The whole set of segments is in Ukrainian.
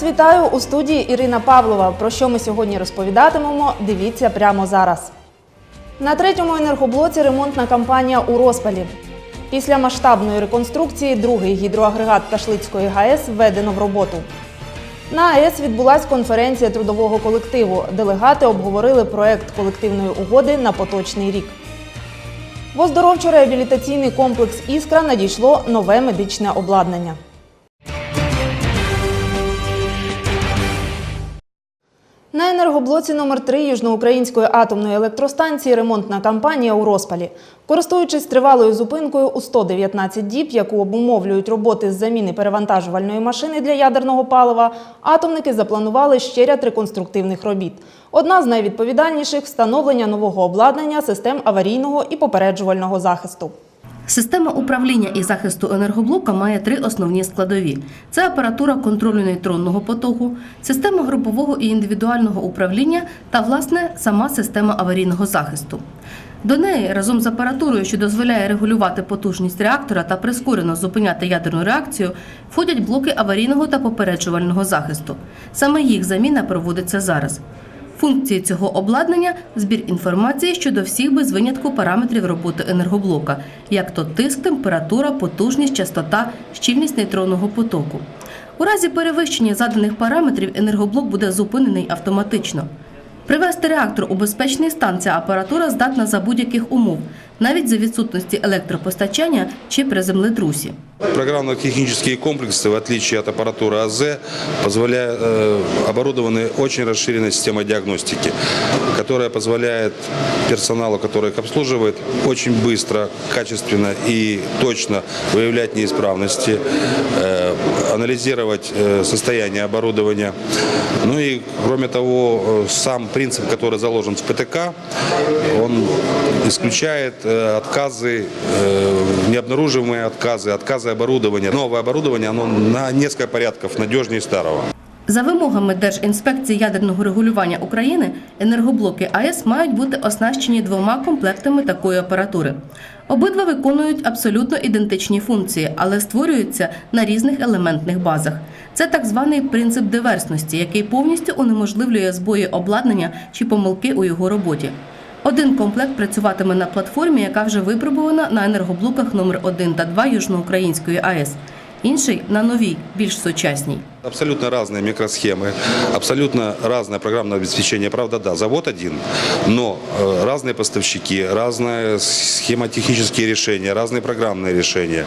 Вас вітаю у студії Ірина Павлова. Про що ми сьогодні розповідатимемо? Дивіться прямо зараз. На третьому енергоблоці ремонтна кампанія у розпалі. Після масштабної реконструкції другий гідроагрегат Ташлицької ГАЕС введено в роботу. На АЕС відбулася конференція трудового колективу. Делегати обговорили проект колективної угоди на поточний рік. В оздоровчо-реабілітаційний комплекс Іскра надійшло нове медичне обладнання. На енергоблоці номер 3 Южноукраїнської атомної електростанції ремонтна кампанія у розпалі. Користуючись тривалою зупинкою у 119 діб, яку обумовлюють роботи з заміни перевантажувальної машини для ядерного палива, атомники запланували ще ряд реконструктивних робіт. Одна з найвідповідальніших встановлення нового обладнання систем аварійного і попереджувального захисту. Система управління і захисту енергоблока має три основні складові: це апаратура контролю нейтронного потоку, система групового і індивідуального управління та, власне, сама система аварійного захисту. До неї разом з апаратурою, що дозволяє регулювати потужність реактора та прискорено зупиняти ядерну реакцію, входять блоки аварійного та попереджувального захисту. Саме їх заміна проводиться зараз. Функції цього обладнання збір інформації щодо всіх без винятку параметрів роботи енергоблока, як то тиск, температура, потужність, частота, щільність нейтронного потоку. У разі перевищення заданих параметрів енергоблок буде зупинений автоматично. Привести реактор у безпечний стан ця апаратура здатна за будь-яких умов, навіть за відсутності електропостачання чи при землетрусі. Программно-технические комплексы, в отличие от аппаратуры АЗ, позволяют, э, оборудованы очень расширенной системой диагностики, которая позволяет персоналу, который их обслуживает, очень быстро, качественно и точно выявлять неисправности, э, анализировать э, состояние оборудования. Ну и, кроме того, э, сам принцип, который заложен в ПТК, он исключает э, отказы, э, необнаруживаемые отказы, отказы оборудования. Новое оборудование, оно на несколько порядков надежнее старого. За вимогами Держінспекції ядерного регулювання України, енергоблоки АЕС мають бути оснащені двома комплектами такої апаратури. Обидва виконують абсолютно ідентичні функції, але створюються на різних елементних базах. Це так званий принцип диверсності, який повністю унеможливлює збої обладнання чи помилки у його роботі. Один комплект працюватиме на платформі, яка вже випробувана на енергоблоках номер 1 та 2 Южноукраїнської АЕС. Інший на новій, більш сучасній. Абсолютно разные микросхемы, абсолютно разное программное обеспечение. Правда, да, завод один, но э, разные поставщики, разные схемотехнические решения, разные программные решения.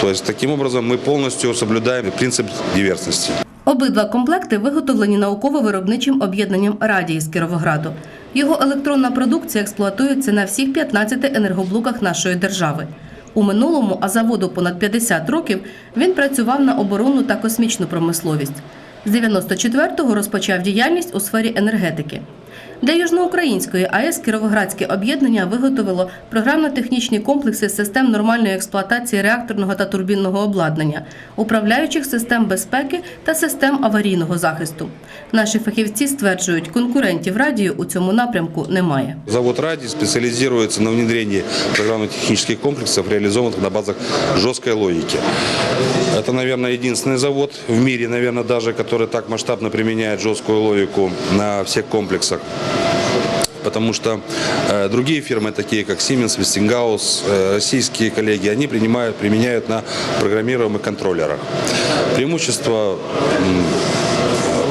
То есть, таким образом, мы полностью соблюдаем принцип диверсности. Обидва комплекти виготовлені науково-виробничим об'єднанням Радії з Кіровограду. Його електронна продукція експлуатується на всіх 15 енергоблоках нашої держави. У минулому, а заводу понад 50 років, він працював на оборонну та космічну промисловість. З 94-го розпочав діяльність у сфері енергетики. Для Южноукраїнської АЕС Кіровоградське об'єднання виготовило програмно-технічні комплекси систем нормальної експлуатації реакторного та турбінного обладнання, управляючих систем безпеки та систем аварійного захисту. Наші фахівці стверджують, конкурентів радію у цьому напрямку немає. Завод «Ради» специализируется на внедрении программно-технических комплексов, реализованных на базах жесткой логики. Это, наверное, единственный завод в мире, наверное, даже, который так масштабно применяет жесткую логику на всех комплексах. Потому что э, другие фирмы, такие как Siemens, Westinghouse, э, российские коллеги, они принимают, применяют на программируемых контроллерах. Преимущество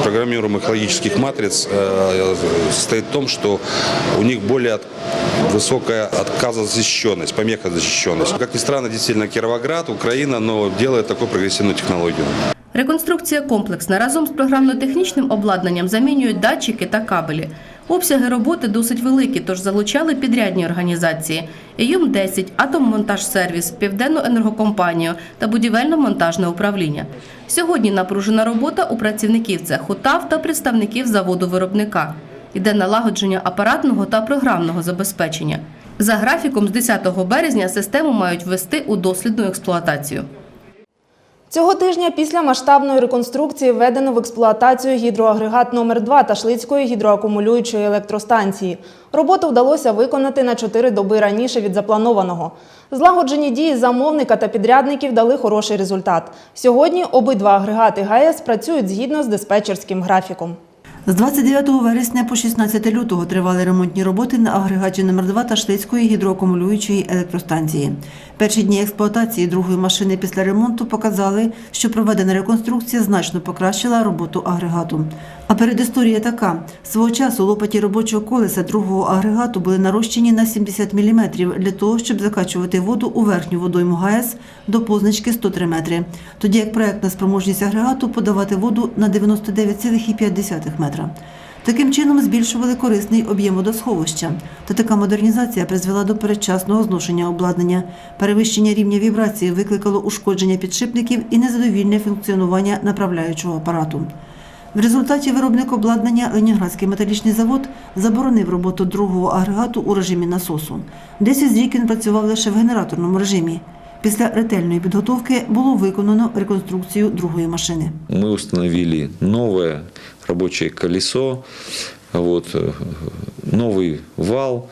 программируемых логических матриц э, состоит в том, что у них более от- высокая отказозащищенность, помехозащищенность. Как ни странно, действительно, Кировоград, Украина, но делает такую прогрессивную технологию. Реконструкція комплексна разом з програмно-технічним обладнанням замінюють датчики та кабелі. Обсяги роботи досить великі, тож залучали підрядні організації: ЮМ-10, Атоммонтажсервіс, Південну енергокомпанію та будівельно-монтажне управління. Сьогодні напружена робота у працівників цеху ТАВ та представників заводу виробника. Іде налагодження апаратного та програмного забезпечення. За графіком з 10 березня систему мають ввести у дослідну експлуатацію. Цього тижня після масштабної реконструкції введено в експлуатацію гідроагрегат номер 2 Ташлицької гідроакумулюючої електростанції. Роботу вдалося виконати на 4 доби раніше від запланованого. Злагоджені дії замовника та підрядників дали хороший результат. Сьогодні обидва агрегати ГАЕС працюють згідно з диспетчерським графіком. З 29 вересня по 16 лютого тривали ремонтні роботи на агрегаті номер 2 Ташлицької гідроакумулюючої електростанції. Перші дні експлуатації другої машини після ремонту показали, що проведена реконструкція значно покращила роботу агрегату. А передісторія така: свого часу лопаті робочого колеса другого агрегату були нарощені на 70 мм для того, щоб закачувати воду у верхню водойму ГАЕС до позначки 103 метри, тоді як проектна спроможність агрегату подавати воду на 99,5 метра. Таким чином збільшували корисний об'єм водосховища. Та така модернізація призвела до передчасного зношення обладнання. Перевищення рівня вібрації викликало ушкодження підшипників і незадовільне функціонування направляючого апарату. В результаті виробник обладнання Ленінградський металічний завод заборонив роботу другого агрегату у режимі насосу. Десять рік він працював лише в генераторному режимі. Після ретельної підготовки було виконано реконструкцію другої машини. Мы установили новое рабочее колесо, вот, э, новый вал,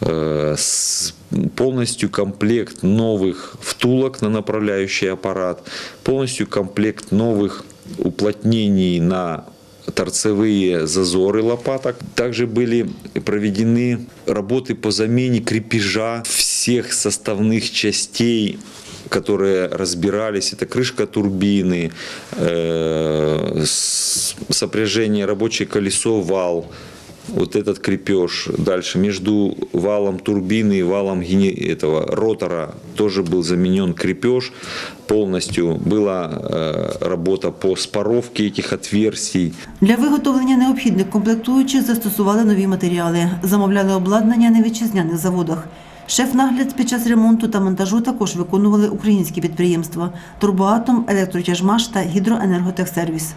э, с- полностью комплект новых втулок на направляющий аппарат, полностью комплект новых уплотнений на торцевые зазоры лопаток. Также были проведены работы по замене крепежа всех составных частей которые разбирались, это крышка турбины, э, с- сопряжение рабочее колесо, вал, вот этот крепеж. Дальше между валом турбины и валом гене- этого ротора тоже был заменен крепеж полностью. Была э, работа по споровке этих отверстий. Для виготовлення необхідних комплектуючих застосували нові матеріали, замовляли обладнання на вітчизняних заводах. Шеф-нагляд під час ремонту та монтажу також виконували українські підприємства Турбоатом, Електротяжмаш та Гідроенерготехсервіс.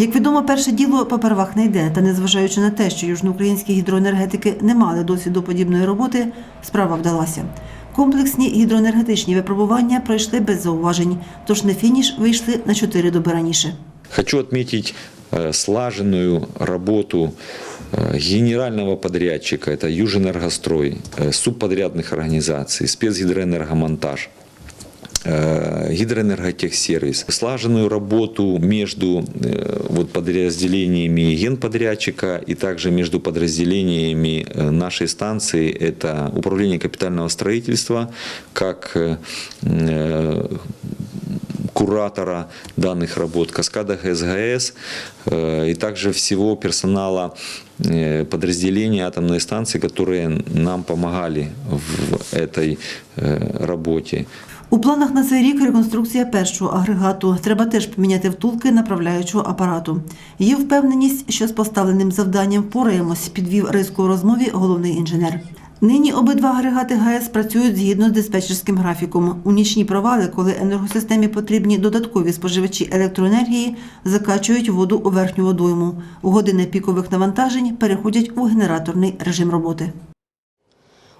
Як відомо, перше діло попервах не йде, та незважаючи на те, що южноукраїнські гідроенергетики не мали досвіду подібної роботи, справа вдалася. Комплексні гідроенергетичні випробування пройшли без зауважень, тож на фініш вийшли на чотири доби раніше. Хочу отметить э, слаженную работу э, генерального подрядчика, это Южэнергострой, э, субподрядных организаций, спецгидроэнергомонтаж, э, Гидроэнерготехсервис, слаженную работу между э, вот, подразделениями генподрядчика и также между подразделениями э, нашей станции. Это управление капитального строительства, как э, э, куратора данных работ, Каскада ГСГС э, и также всего персонала э, подразделений атомной станции, которые нам помогали в этой э, работе. У планах на цей рік реконструкція першого агрегату. Треба теж поміняти втулки направляючого апарату. Є впевненість, що з поставленим завданням впораємось, підвів риску у розмові головний інженер. Нині обидва агрегати ГАЕС працюють згідно з диспетчерським графіком. У нічні провали, коли енергосистемі потрібні додаткові споживачі електроенергії, закачують воду у верхню водойму. У години пікових навантажень переходять у генераторний режим роботи.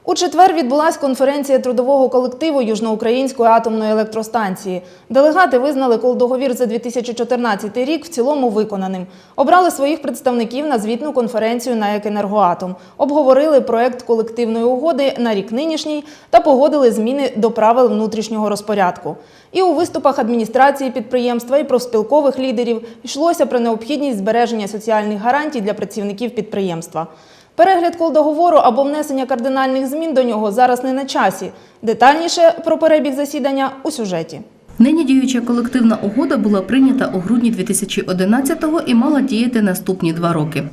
У четвер відбулася конференція трудового колективу Южноукраїнської атомної електростанції. Делегати визнали колдоговір за 2014 рік в цілому виконаним. Обрали своїх представників на звітну конференцію на «Екенергоатом». Обговорили проект колективної угоди на рік нинішній та погодили зміни до правил внутрішнього розпорядку. І у виступах адміністрації підприємства і профспілкових лідерів йшлося про необхідність збереження соціальних гарантій для працівників підприємства. Перегляд колдоговору або внесення кардинальних змін до нього зараз не на часі. Детальніше про перебіг засідання у сюжеті. Нині діюча колективна угода була прийнята у грудні 2011-го і мала діяти наступні два роки.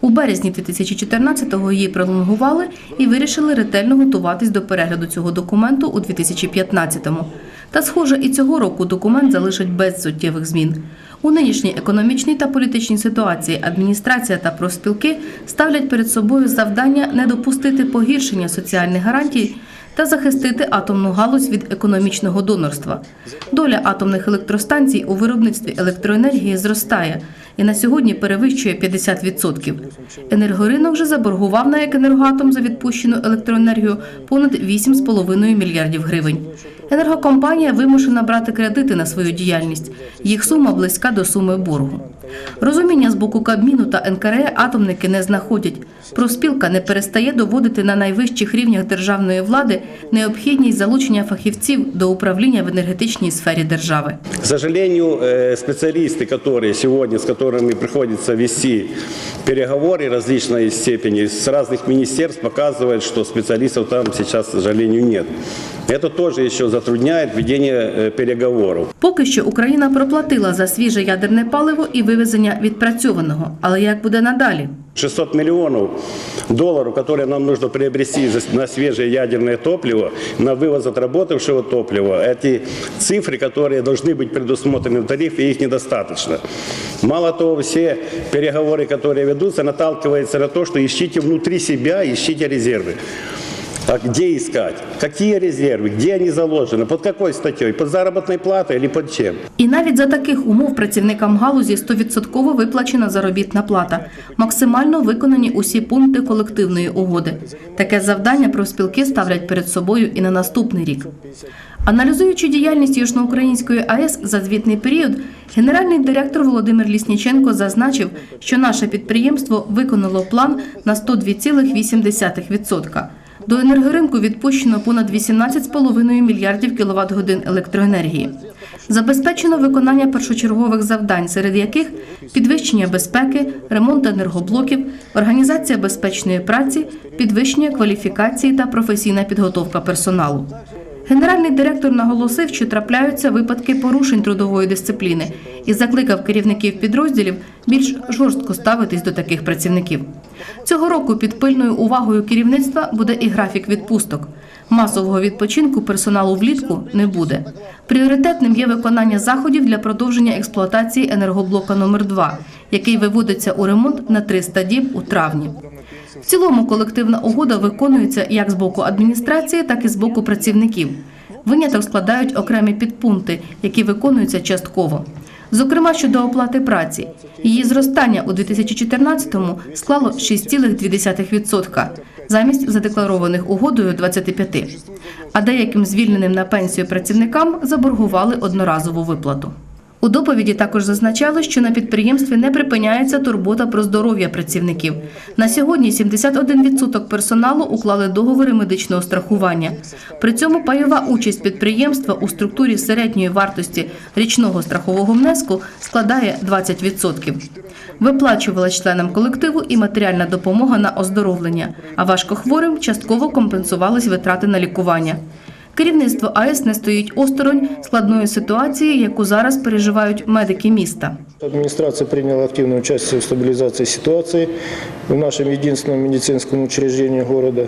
У березні 2014-го її пролонгували і вирішили ретельно готуватись до перегляду цього документу у 2015-му. Та, схоже, і цього року документ залишать без суттєвих змін. У нинішній економічній та політичній ситуації адміністрація та профспілки ставлять перед собою завдання не допустити погіршення соціальних гарантій та захистити атомну галузь від економічного донорства. Доля атомних електростанцій у виробництві електроенергії зростає і на сьогодні перевищує 50%. Енергоринок вже заборгував на «Екенергоатом» за відпущену електроенергію понад 8,5 мільярдів гривень. Енергокомпанія вимушена брати кредити на свою діяльність. Їх сума близька до суми боргу. Розуміння з боку Кабміну та НКРЕ атомники не знаходять. Профспілка не перестає доводити на найвищих рівнях державної влади необхідність залучення фахівців до управління в енергетичній сфері держави. К сожалению, э, специалисты, которые сегодня, с которыми приходится вести переговоры различной степени с разных министерств, показывают, что специалистов там сейчас, к сожалению, нет. Это тоже еще затрудняет ведение э, переговоров. Поки що Україна проплатила за свіже ядерне паливо і вивезення відпрацьованого. Але як буде надалі? 600 миллионов долларов, которые нам нужно приобрести за- на свежее ядерное топливо, на вывоз отработавшего топлива, эти цифры, которые должны быть предусмотрены в тарифе, их недостаточно. Мало того, все переговоры, которые ведутся, наталкиваются на то, что ищите внутри себя, ищите резервы. А где искать? Какие резервы? Где они заложены? Под какой статьей? Под заработной платой или под чем? І навіть за таких умов працівникам галузі 100% виплачена заробітна плата. Максимально виконані усі пункти колективної угоди. Таке завдання профспілки ставлять перед собою і на наступний рік. Аналізуючи діяльність Южноукраїнської АЕС за звітний період, генеральний директор Володимир Лісніченко зазначив, що наше підприємство виконало план на 102,8%. До енергоринку відпущено понад 18,5 мільярдів кіловат годин електроенергії. Забезпечено виконання першочергових завдань, серед яких підвищення безпеки, ремонт енергоблоків, організація безпечної праці, підвищення кваліфікації та професійна підготовка персоналу. Генеральний директор наголосив, що трапляються випадки порушень трудової дисципліни і закликав керівників підрозділів більш жорстко ставитись до таких працівників. Цього року під пильною увагою керівництва буде і графік відпусток. Масового відпочинку персоналу влітку не буде. Пріоритетним є виконання заходів для продовження експлуатації енергоблока номер 2 який виводиться у ремонт на 300 діб у травні. В цілому колективна угода виконується як з боку адміністрації, так і з боку працівників. Виняток складають окремі підпункти, які виконуються частково. Зокрема, щодо оплати праці. Її зростання у 2014-му склало 6,2% замість задекларованих угодою 25%. А деяким звільненим на пенсію працівникам заборгували одноразову виплату. У доповіді також зазначали, що на підприємстві не припиняється турбота про здоров'я працівників. На сьогодні 71% персоналу уклали договори медичного страхування. При цьому пайова участь підприємства у структурі середньої вартості річного страхового внеску складає 20%. Виплачувала членам колективу і матеріальна допомога на оздоровлення, а важкохворим частково компенсувались витрати на лікування. Керівництво АЕС не стоїть осторонь складної ситуації, яку зараз переживають медики міста. Администрация приняла активное участие в стабилизации ситуации в нашем единственном медицинском учреждении города.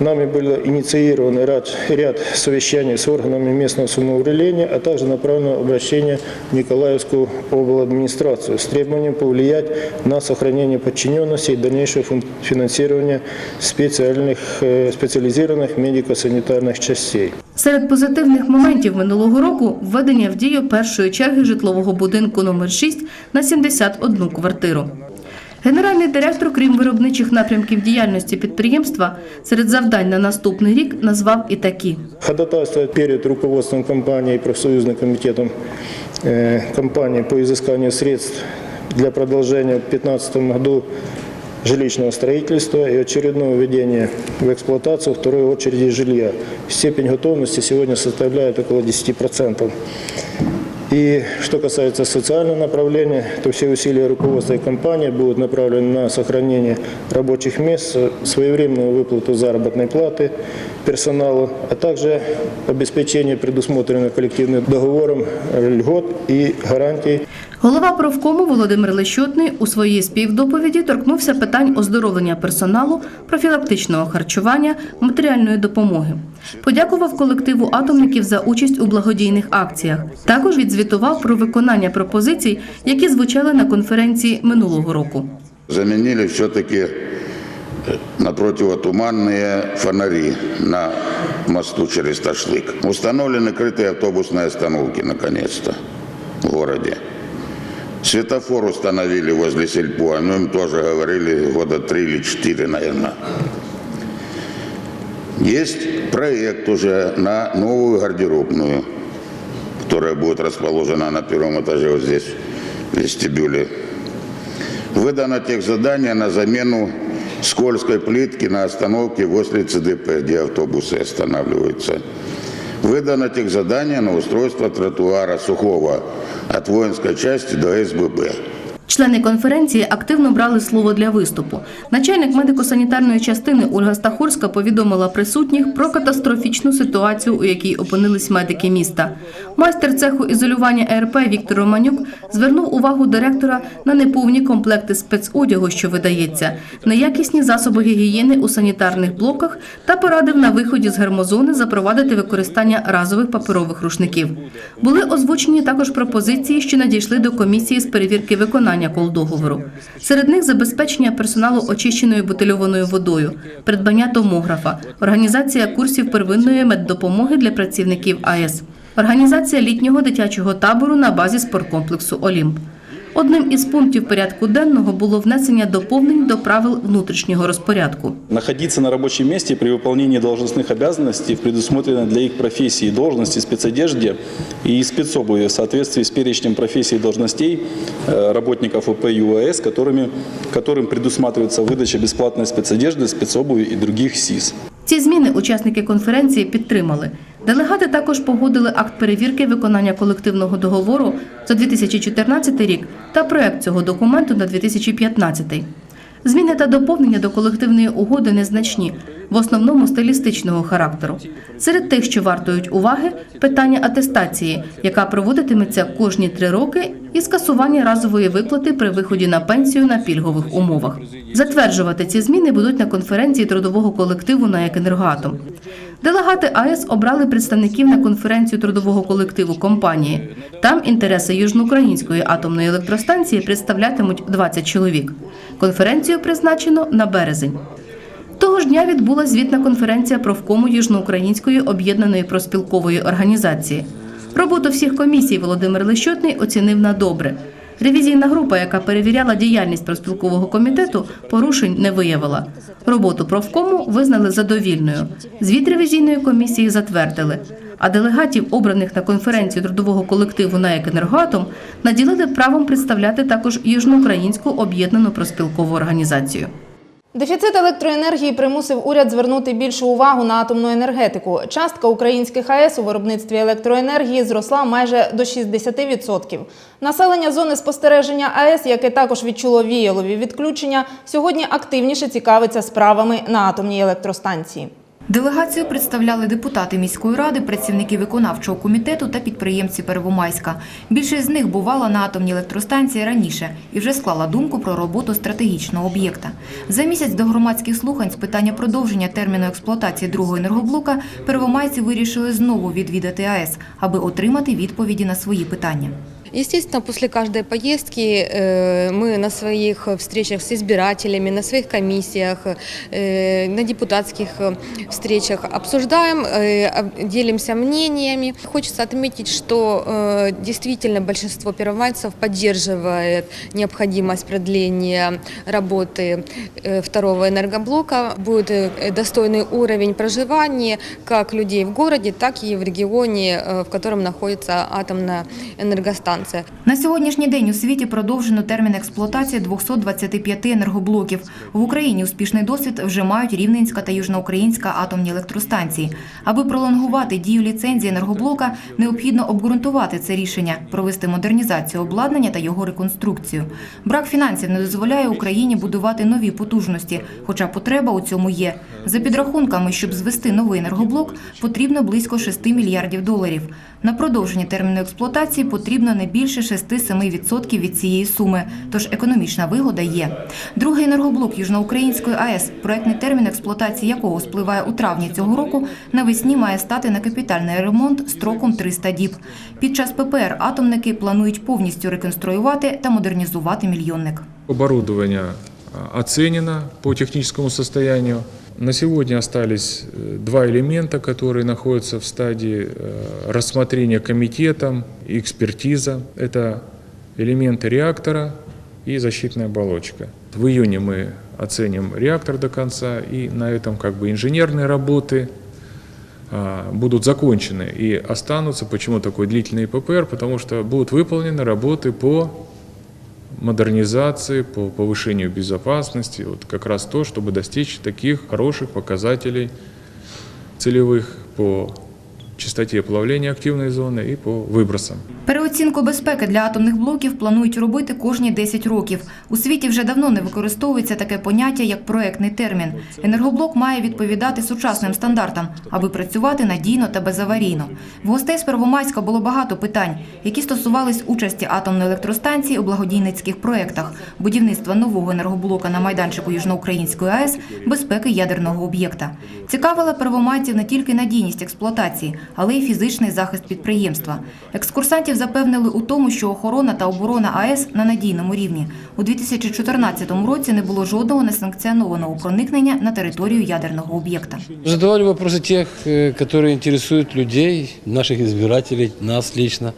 Нами было инициировано ряд, ряд совещаний с органами местного самоуправления, а также направлено обращение в Николаевскую обладминистрацию с требованием повлиять на сохранение подчиненности и дальнейшее фун- финансирование специальных, э, специализированных медико-санитарных частей. Серед позитивних моментів минулого року введення в дію першої черги житлового будинку номер 6 на 71 квартиру. Генеральний директор, крім виробничих напрямків діяльності підприємства, серед завдань на наступний рік назвав і такі. ходатайствовать перед руководством компании и профсоюзным комитетом э, компании по изысканию средств для продолжения в 2015 году жилищного строительства и очередное введение в эксплуатацию второй очереди жилья. Степень готовности сегодня составляет около 10%. И что касается социального направления, то все усилия руководства и компании будут направлены на сохранение рабочих мест, своевременную выплату заработной платы персоналу, а также обеспечение предусмотренных коллективным договором льгот и гарантий Голова профкому Володимир Лещотний у своїй співдоповіді торкнувся питань оздоровлення персоналу, профілактичного харчування, матеріальної допомоги. Подякував колективу атомників за участь у благодійних акціях. Також відзвітував про виконання пропозицій, які звучали на конференції минулого року. Заменили все-таки на противотуманные фонари на мосту через Ташлык. Установлены крытые автобусные остановки, наконец-то, в городе. Светофор установили возле сельпо, о нем тоже говорили года три или четыре, наверное. Есть проект уже на новую гардеробную, которая будет расположена на первом этаже вот здесь, в вестибюле. Выдано техзадание на замену скользкой плитки на остановке возле ЦДП, где автобусы останавливаются. Выдано техзадание на устройство тротуара сухого от воинской части до СББ. Члени конференції активно брали слово для виступу. Начальник медико-санітарної частини Ольга Стахурська повідомила присутніх про катастрофічну ситуацію, у якій опинились медики міста. Майстер цеху ізолювання ЕРП Віктор Романюк звернув увагу директора на неповні комплекти спецодягу, що видається, неякісні засоби гігієни у санітарних блоках та порадив на виході з гермозони запровадити використання разових паперових рушників. Були озвучені також пропозиції, що надійшли до комісії з перевірки виконання колдоговору. Серед них забезпечення персоналу очищеною бутильованою водою, придбання томографа, організація курсів первинної меддопомоги для працівників АЕС, організація літнього дитячого табору на базі спорткомплексу Олімп. Одним із пунктів порядку денного було внесення доповнень до правил внутрішнього розпорядку. находиться на рабочем месте при выполнении должностных обязанностей в предусмотренной для их профессии и должности спецодежде и спецобуви в соответствии с перечнем профессий и должностей э, работников ОП ЮАС, которыми, которым предусматривается выдача бесплатной спецодежды, спецобуви и других СИС. Ці зміни учасники конференції підтримали. Делегати також погодили акт перевірки виконання колективного договору за 2014 рік та проект цього документу на 2015. Зміни та доповнення до колективної угоди незначні, в основному стилістичного характеру. Серед тих, що вартують уваги, питання атестації, яка проводитиметься кожні три роки, і скасування разової виплати при виході на пенсію на пільгових умовах. Затверджувати ці зміни будуть на конференції трудового колективу на «Екенергоатом». Делегати АЕС обрали представників на конференцію трудового колективу компанії. Там інтереси Южноукраїнської атомної електростанції представлятимуть 20 чоловік. Конференцію призначено на березень. Того ж дня відбулася звітна конференція профкому Южноукраїнської об'єднаної проспілкової організації. Роботу всіх комісій Володимир Лещотний оцінив на добре. Ревізійна група, яка перевіряла діяльність проспілкового комітету, порушень не виявила. Роботу профкому визнали задовільною. Звіт ревізійної комісії затвердили. А делегатів, обраних на конференцію трудового колективу на «Екенергоатом», наділили правом представляти також Южноукраїнську об'єднану проспілкову організацію. Дефіцит електроенергії примусив уряд звернути більшу увагу на атомну енергетику. Частка українських АЕС у виробництві електроенергії зросла майже до 60%. Населення зони спостереження АЕС, яке також відчуло віялові відключення, сьогодні активніше цікавиться справами на атомній електростанції. Делегацію представляли депутати міської ради, працівники виконавчого комітету та підприємці Первомайська. Більшість з них бувала на атомній електростанції раніше і вже склала думку про роботу стратегічного об'єкта. За місяць до громадських слухань з питання продовження терміну експлуатації другого енергоблока первомайці вирішили знову відвідати АЕС, аби отримати відповіді на свої питання. Естественно, после каждой поездки э, мы на своих встречах с избирателями, на своих комиссиях, э, на депутатских э, встречах обсуждаем, э, об- делимся мнениями. Хочется отметить, что э, действительно большинство первомайцев поддерживает необходимость продления работы э, второго энергоблока. Будет э, достойный уровень проживания как людей в городе, так и в регионе, э, в котором находится атомная энергостанция. На сьогоднішній день у світі продовжено термін експлуатації 225 енергоблоків. В Україні успішний досвід вже мають Рівненська та Южноукраїнська атомні електростанції. Аби пролонгувати дію ліцензії енергоблока, необхідно обґрунтувати це рішення, провести модернізацію обладнання та його реконструкцію. Брак фінансів не дозволяє Україні будувати нові потужності, хоча потреба у цьому є. За підрахунками, щоб звести новий енергоблок, потрібно близько 6 мільярдів доларів. На продовження терміну експлуатації потрібно не більше 6-7% від цієї суми, тож економічна вигода є. Другий енергоблок Южноукраїнської АЕС, проектний термін експлуатації якого спливає у травні цього року, навесні має стати на капітальний ремонт строком 300 діб. Під час ППР атомники планують повністю реконструювати та модернізувати мільйонник. Оборудование а, оценено по техническому состоянию. На сегодня остались э, два элемента, которые находятся в стадии э, рассмотрения комитетом экспертиза. Это элементы реактора и защитная оболочка. В июне мы оценим реактор до конца, и на этом как бы инженерные работы а, будут закончены и останутся. Почему такой длительный ППР? Потому что будут выполнены работы по модернизации, по повышению безопасности, вот как раз то, чтобы достичь таких хороших показателей целевых по частоте плавления активной зоны и по выбросам. Переоцінку безпеки для атомних блоків планують робити кожні 10 років. У світі вже давно не використовується таке поняття, як проектний термін. Енергоблок має відповідати сучасним стандартам, аби працювати надійно та безаварійно. В гостей з Первомайська було багато питань, які стосувались участі атомної електростанції у благодійницьких проєктах, будівництва нового енергоблока на майданчику Южноукраїнської АЕС, безпеки ядерного об'єкта. Цікавила первомайців не тільки надійність експлуатації, але й фізичний захист підприємства. Екскурсантів запевнили у тому, що охорона та оборона АЕС на надійному рівні. У 2014 році не було жодного несанкціонованого проникнення на територію ядерного об'єкта. Задавали вопросы тех, э, которые интересуют людей, наших избирателей, нас лично,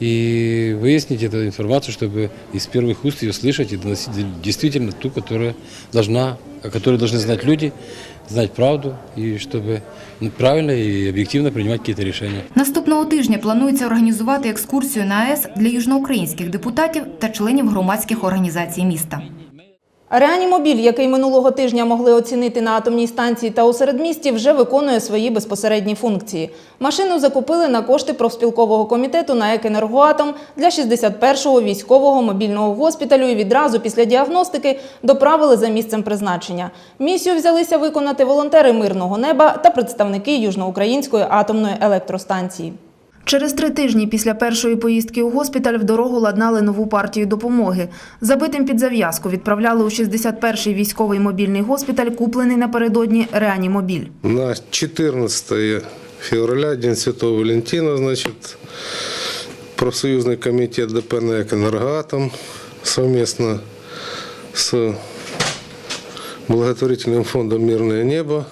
и выяснить эту информацию, чтобы из первых уст ее слышать и доносить действительно ту, которая должна, о которой должны знать люди, знать правду, чтобы ну, правильно и объективно принимать какие-то. Наступного тижня планується організувати екскурсію на АЕС для южноукраїнських депутатів та членів громадських організацій міста. Реанімобіль, який минулого тижня могли оцінити на атомній станції та у середмісті, вже виконує свої безпосередні функції. Машину закупили на кошти профспілкового комітету на «Екенергоатом» для 61-го військового мобільного госпіталю і відразу після діагностики доправили за місцем призначення. Місію взялися виконати волонтери мирного неба та представники Южноукраїнської атомної електростанції. Через три тижні після першої поїздки у госпіталь в дорогу ладнали нову партію допомоги. Забитим під зав'язку відправляли у 61-й військовий мобільний госпіталь, куплений напередодні реанімобіль. На 14 февраля, День Святого Валентина, значит, профсоюзный комитет ДПНЭК «Энергоатом» совместно с благотворительным фондом «Мирное небо»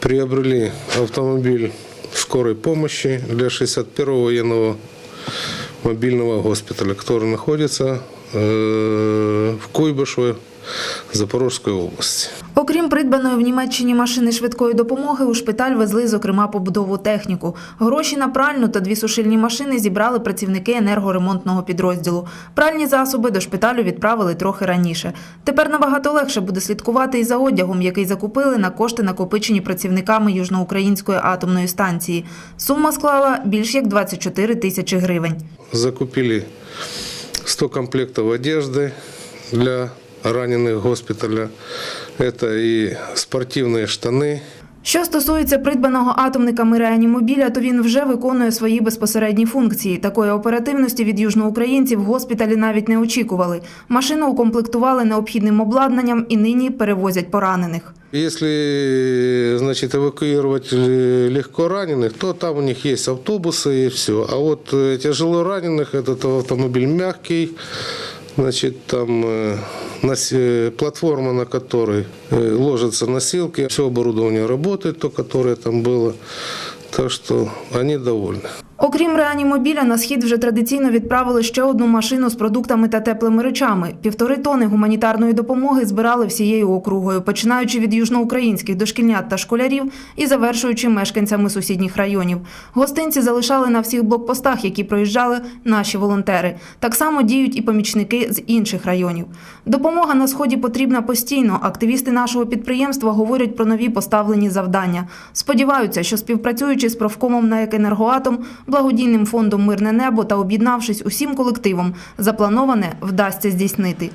приобрели автомобиль скорой помощи для 61-го военного мобильного госпиталя, который находится э, в Куйбышеве, Запорожской области. Окрім придбаної в Німеччині машини швидкої допомоги, у шпиталь везли, зокрема, побудову техніку. Гроші на пральну та дві сушильні машини зібрали працівники енергоремонтного підрозділу. Пральні засоби до шпиталю відправили трохи раніше. Тепер набагато легше буде слідкувати і за одягом, який закупили на кошти, накопичені працівниками Южноукраїнської атомної станції. Сума склала більш як 24 тисячі гривень. Закупили 100 комплектов одежды для раненых госпиталя. Это и спортивные штаны, Що стосується придбаного атомниками реанімобіля, то він вже виконує свої безпосередні функції. Такої оперативності від южноукраїнців в госпіталі навіть не очікували. Машину укомплектували необхідним обладнанням і нині перевозять поранених. Если, значит, эвакуировать э, легко раненых, то там у них есть автобусы и все. А вот э, тяжело раненых, этот автомобиль мягкий, значит, там э, нас- э, платформа, на которой э, ложатся носилки, все оборудование работает, то, которое там было. Так что они довольны. Окрім реанімобіля, на схід вже традиційно відправили ще одну машину з продуктами та теплими речами. Півтори тони гуманітарної допомоги збирали всією округою, починаючи від южноукраїнських дошкільнят та школярів і завершуючи мешканцями сусідніх районів. Гостинці залишали на всіх блокпостах, які проїжджали наші волонтери. Так само діють і помічники з інших районів. Допомога на сході потрібна постійно. Активісти нашого підприємства говорять про нові поставлені завдання. Сподіваються, що співпрацюючи з профкомом на «Екенергоатом», благодійним фондом Мирне небо та об'єднавшись усім колективом, заплановане вдасться здійснити.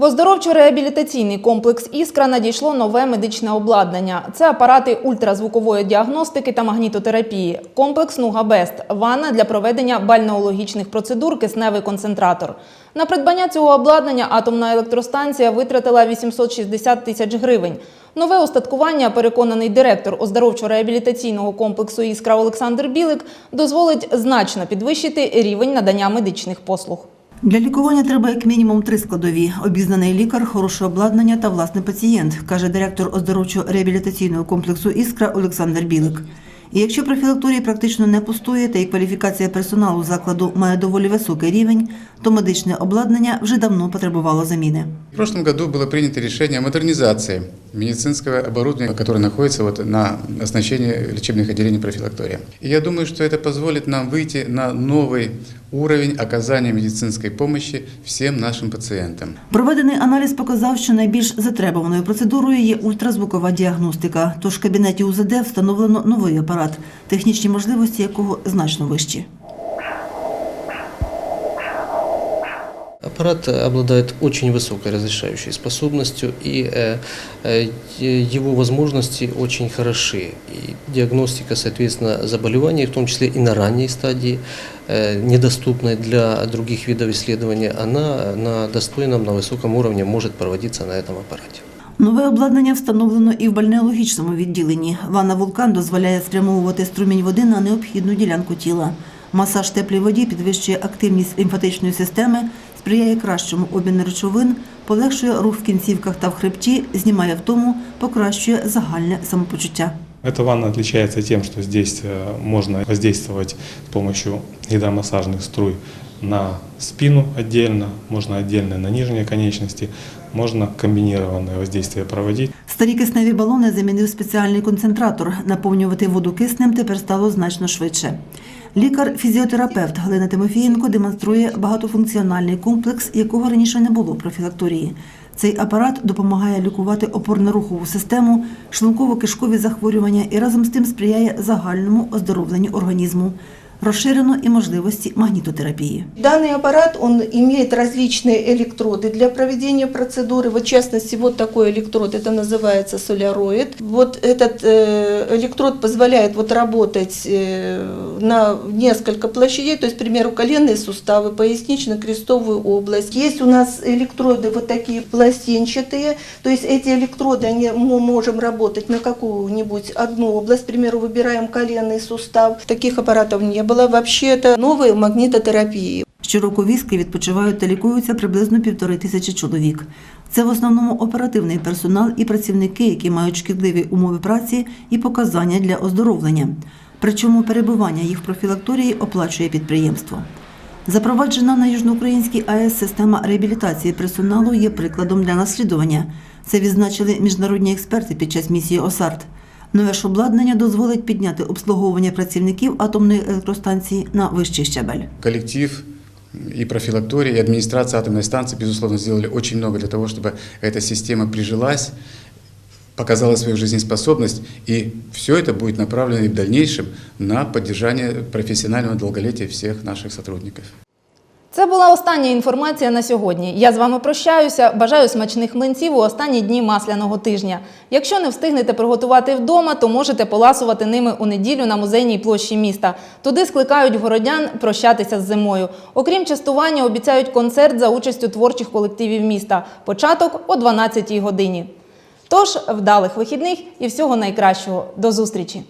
В оздоровчо-реабілітаційний комплекс «Іскра» надійшло нове медичне обладнання. Це апарати ультразвукової діагностики та магнітотерапії, комплекс «Нуга-Бест», ванна для проведення бальнеологічних процедур, кисневий концентратор. На придбання цього обладнання атомна електростанція витратила 860 тисяч гривень. Нове устаткування, переконаний директор оздоровчо-реабілітаційного комплексу «Іскра» Олександр Білик, дозволить значно підвищити рівень надання медичних послуг. Для лікування треба як мінімум три складові: обізнаний лікар, хороше обладнання та власний пацієнт, каже директор оздоровчо-реабілітаційного комплексу Іскра Олександр Білик. І якщо профілакторій практично не пустує, та й кваліфікація персоналу закладу має доволі високий рівень, то медичне обладнання вже давно потребувало заміни. В прошлом году было принято решение о модернизации медицинского оборудования, которое находится вот на оснащении лечебных отделений профилактория. И я думаю, что это позволит нам выйти на новый уровень оказания медицинской помощи всем нашим пациентам. Проведений аналіз показав, що найбільш затребуваною процедурою є ультразвукова діагностика. Тож в кабінеті УЗД встановлено новий апарат, технічні можливості якого значно вищі. Аппарат обладает очень высокой разрешающей способностью, и э, э, его возможности очень хороши. И диагностика, соответственно, заболеваний, в том числе и на ранней стадии, э, недоступной для других видов исследования, она на достойном, на высоком уровне может проводиться на этом аппарате. Нове обладнання встановлено і в бальнеологічному відділенні. Ванна вулкан дозволяє спрямовувати струмінь води на необхідну ділянку тіла. Масаж теплій воді підвищує активність лімфатичної системи, сприяє кращому обміну речовин, полегшує рух в кінцівках та в хребті, знімає втому, покращує загальне самопочуття. Эта ванна отличается тем, что здесь э, можно воздействовать с помощью гидромассажных струй на спину отдельно, можно отдельно на нижние конечности, можно комбинированное воздействие проводить. Старі кисневі балони замінив спеціальний концентратор. Наповнювати воду киснем тепер стало значно швидше. Лікар-фізіотерапевт Галина Тимофієнко демонструє багатофункціональний комплекс, якого раніше не було в профілакторії. Цей апарат допомагає лікувати опорно-рухову систему, шлунково-кишкові захворювання і разом з тим сприяє загальному оздоровленню організму. Розширено і можливості магнітотерапії. Данный аппарат, он имеет различные электроды для проведения процедуры. Вот, в частности, вот такой электрод, это называется соляроид. Вот этот э, электрод позволяет вот работать э, на несколько площадей, то есть, к примеру, коленные суставы, пояснично-крестовую область. Есть у нас электроды вот такие пластинчатые, то есть эти электроды, они, мы можем работать на какую-нибудь одну область, к примеру, выбираем коленный сустав. Таких аппаратов не было. Вообще это новые магнитотерапии. Щороку візки відпочивають та лікуються приблизно півтори тисячі чоловік. Це в основному оперативний персонал і працівники, які мають шкідливі умови праці і показання для оздоровлення. Причому перебування їх в профілакторії оплачує підприємство. Запроваджена на Южноукраїнській АЕС система реабілітації персоналу є прикладом для наслідування. Це відзначили міжнародні експерти під час місії ОСАРТ. Нове ж обладнання дозволить підняти обслуговування працівників атомної електростанції на вищий щабель. Коллектив и профилактория, и администрация атомной станции, безусловно, сделали очень много для того, чтобы эта система прижилась, показала свою жизнеспособность, и все это будет направлено и в дальнейшем на поддержание профессионального долголетия всех наших сотрудников. Це була остання інформація на сьогодні. Я з вами прощаюся. Бажаю смачних млинців у останні дні масляного тижня. Якщо не встигнете приготувати вдома, то можете поласувати ними у неділю на музейній площі міста. Туди скликають городян прощатися з зимою. Окрім частування, обіцяють концерт за участю творчих колективів міста. Початок о 12-й годині. Тож вдалих вихідних і всього найкращого. До зустрічі!